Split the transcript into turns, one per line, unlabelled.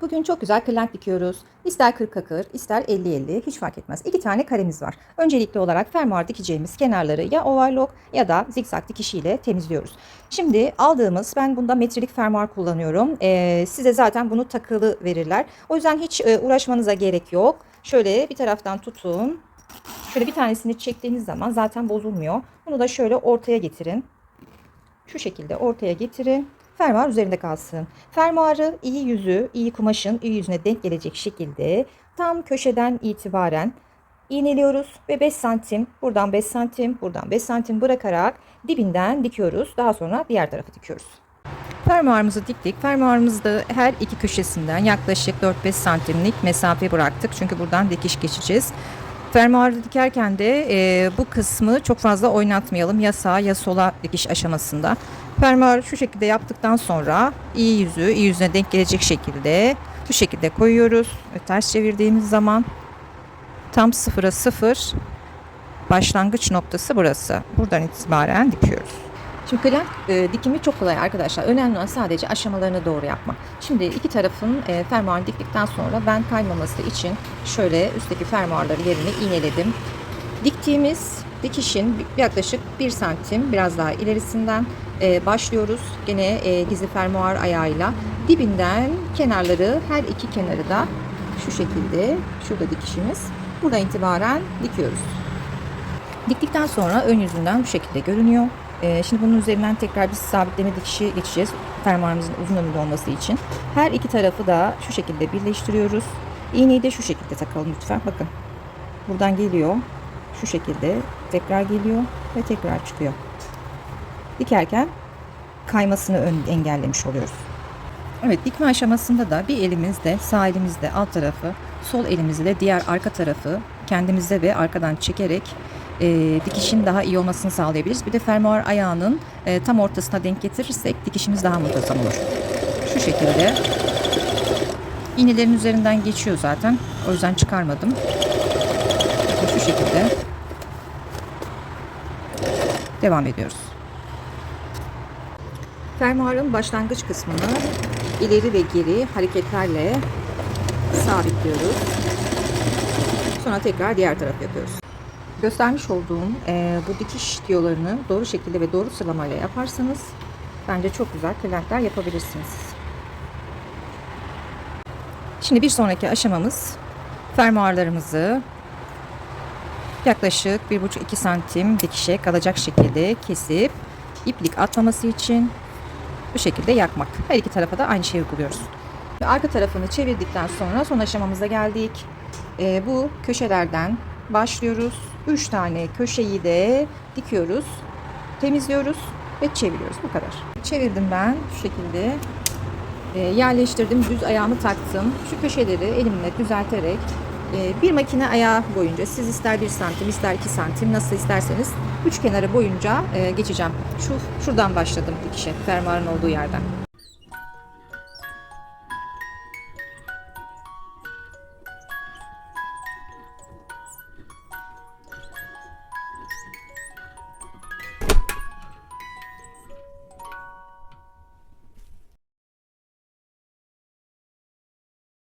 Bugün çok güzel kırlent dikiyoruz. İster 40 kır, ister 50-50 hiç fark etmez. İki tane karemiz var. Öncelikli olarak fermuar dikeceğimiz kenarları ya overlock ya da zikzak dikişiyle temizliyoruz. Şimdi aldığımız, ben bunda metrelik fermuar kullanıyorum. Ee, size zaten bunu takılı verirler. O yüzden hiç e, uğraşmanıza gerek yok. Şöyle bir taraftan tutun. Şöyle bir tanesini çektiğiniz zaman zaten bozulmuyor. Bunu da şöyle ortaya getirin. Şu şekilde ortaya getirin. Fermuar üzerinde kalsın. Fermuarı iyi yüzü, iyi kumaşın iyi yüzüne denk gelecek şekilde tam köşeden itibaren iğneliyoruz ve 5 santim buradan 5 santim buradan 5 santim bırakarak dibinden dikiyoruz. Daha sonra diğer tarafı dikiyoruz. Fermuarımızı diktik. Fermuarımızda her iki köşesinden yaklaşık 4-5 santimlik mesafe bıraktık. Çünkü buradan dikiş geçeceğiz. Fermuarı dikerken de e, bu kısmı çok fazla oynatmayalım. Ya sağa ya sola dikiş aşamasında. Fermuarı şu şekilde yaptıktan sonra iyi yüzü, iyi yüzüne denk gelecek şekilde bu şekilde koyuyoruz. Ters çevirdiğimiz zaman tam sıfıra sıfır başlangıç noktası burası. Buradan itibaren dikiyoruz. Şimdi kırlent e, dikimi çok kolay arkadaşlar. Önemli olan sadece aşamalarını doğru yapmak. Şimdi iki tarafın e, fermuarını diktikten sonra ben kaymaması için şöyle üstteki fermuarları yerine iğneledim. Diktiğimiz dikişin yaklaşık 1 santim biraz daha ilerisinden e, başlıyoruz. Gene e, gizli fermuar ayağıyla dibinden kenarları her iki kenarı da şu şekilde şurada dikişimiz. Buradan itibaren dikiyoruz. Diktikten sonra ön yüzünden bu şekilde görünüyor. Ee, şimdi bunun üzerinden tekrar bir sabitleme dikişi geçeceğiz. Fermuarımızın uzun ömürlü olması için. Her iki tarafı da şu şekilde birleştiriyoruz. İğneyi de şu şekilde takalım lütfen. Bakın. Buradan geliyor. Şu şekilde tekrar geliyor ve tekrar çıkıyor. Dikerken kaymasını engellemiş oluyoruz. Evet dikme aşamasında da bir elimizde sağ elimizde alt tarafı sol elimizle diğer arka tarafı kendimize ve arkadan çekerek e, dikişin daha iyi olmasını sağlayabiliriz. Bir de fermuar ayağının e, tam ortasına denk getirirsek dikişimiz daha muntazam olur. Şu şekilde iğnelerin üzerinden geçiyor zaten. O yüzden çıkarmadım. Şu şekilde devam ediyoruz. Fermuarın başlangıç kısmını ileri ve geri hareketlerle sabitliyoruz. Sonra tekrar diğer taraf yapıyoruz. Göstermiş olduğum e, bu dikiş tiyolarını doğru şekilde ve doğru sıralamayla yaparsanız bence çok güzel kırlentler yapabilirsiniz. Şimdi bir sonraki aşamamız fermuarlarımızı yaklaşık 1,5-2 santim dikişe kalacak şekilde kesip iplik atmaması için bu şekilde yakmak. Her iki tarafa da aynı şeyi uyguluyoruz. Arka tarafını çevirdikten sonra son aşamamıza geldik. Ee, bu köşelerden başlıyoruz. 3 tane köşeyi de dikiyoruz. Temizliyoruz ve çeviriyoruz. Bu kadar. Çevirdim ben şu şekilde. Ee, yerleştirdim. Düz ayağımı taktım. Şu köşeleri elimle düzelterek e, bir makine ayağı boyunca siz ister 1 santim ister 2 santim nasıl isterseniz üç kenarı boyunca e, geçeceğim. Şu şuradan başladım dikişe fermuarın olduğu yerden.